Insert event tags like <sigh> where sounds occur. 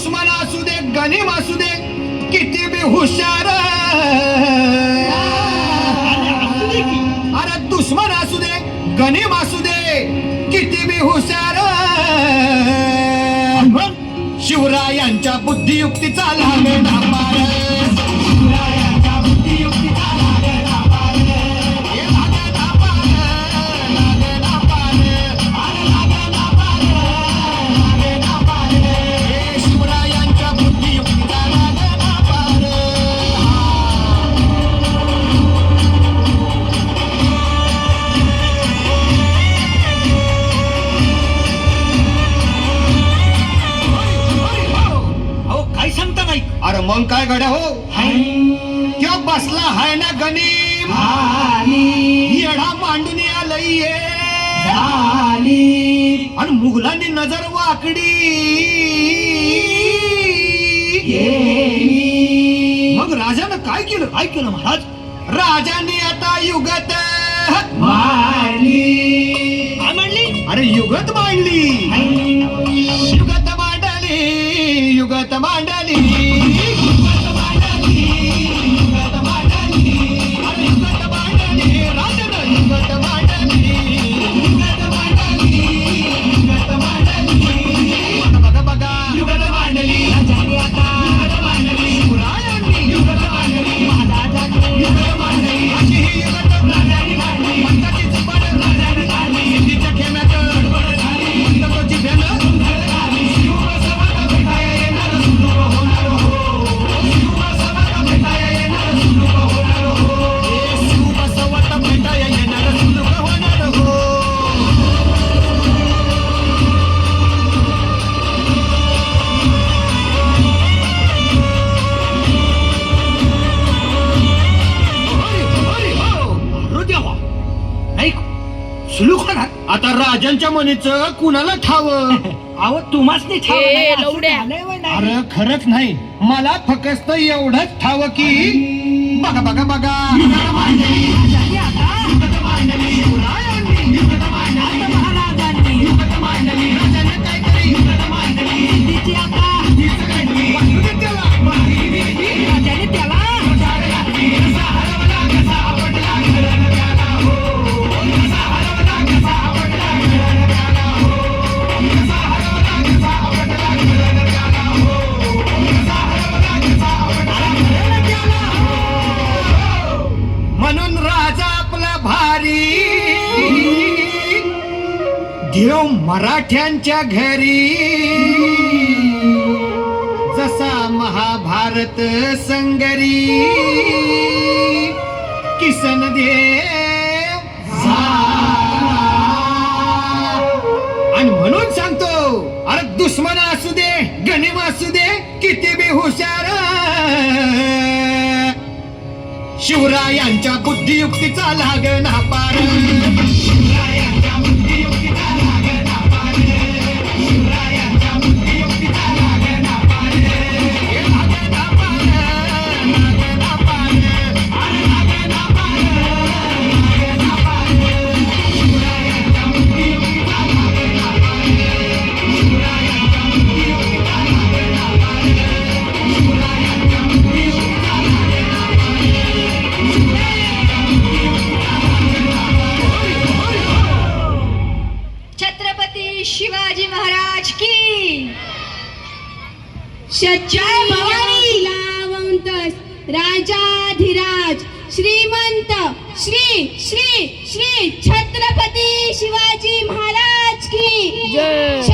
दुश्मन असू दे गणिम असू दे किती बी हुशार अरे दुश्मन असू दे गणिम असू दे किती बी हुशार शिवरायांच्या बुद्धियुक्तीचा लागे डापार मग काय गड्या हो? त्यो बसला हाय ना गणिम? येडा मांडून आलंय ये. आणि मुघलांनी नजर वाकडी. मग राजानं काय केलं? काय केलं महाराज? राजाने आता युगत म्हणली अरे युगत मांडली. युगत मांडली युगत मांडली. आता राजांच्या मनीचं कुणाला ठावं <laughs> अहो तुम्हाच नाही ठाव ए, नाही, असं लवड्या. झालंय वय नाही. अरे खरंच नाही मला फक्त एवढंच ठावं की बघा बघा बघा <laughs> देव मराठ्यांच्या घरी. जसा महाभारत संगरी. किसन देव आणि म्हणून सांगतो अरे दुश्मन असू दे गणिम असू दे किती बी हुशार. शिवरायांच्या बुद्धियुक्तीचा लागणा पार महाराज की सच्चाई भवानी। लावंत राजाधिराज। श्रीमंत। श्री श्री श्री छत्रपती शिवाजी महाराज की। जय।